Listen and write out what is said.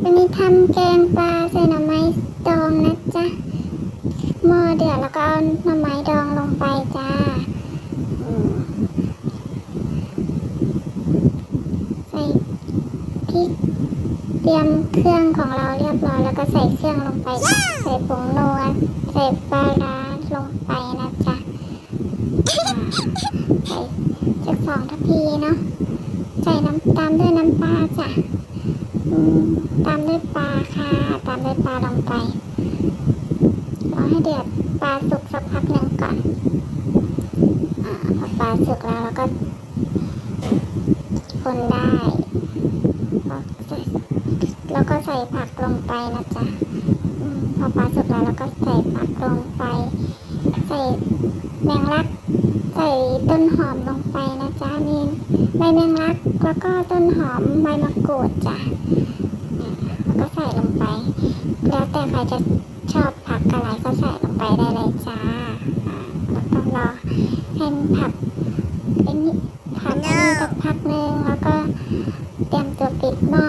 วันนี้ทำแกงปลาใส่หน่อไม้ดองนะจ๊ะหม้อเดือดแล้วก็เอาหน่อไม้ดองลงไปจ้าใส่พริกเตรียมเครื่องของเราเรียบร้อยแล้วก็ใส่เครื่องลงไป ใส่ผงนัวใส่ปลาร้าลงไปนะจ๊ะใส่จากสองทัพพีเนาะใส่น้ำตามด้วยน้ำปลาจ้ะ ตามด้วยปลาค่ะ ตามด้วยปลาลงไปรอให้เดือดปลาสุกสักพักหนึ่งก่อนอพอปลาสุกแล้วเราก็คนได้แล้วก็ใส่ผักลงไปนะจ๊ะพอปลาสุกแล้วเราก็ใส่ผักลงไป ใส่แมงลัก ใส่ต้นหอมลงไปนะจ๊ะนี่ใบแมงลักแล้วก็ต้นหอมใบมะกรูดจ้ะแล้วก็ใส่ลงไป แล้วแต่ใครจะชอบผักอะไรก็ใส่ลงไปได้เลยจ้าอ่าแล้วก็รอให้ผักไอ้นี่ผักนี้สักพักหนึ่งแล้วก็เตรียมตัวปิดหม้อ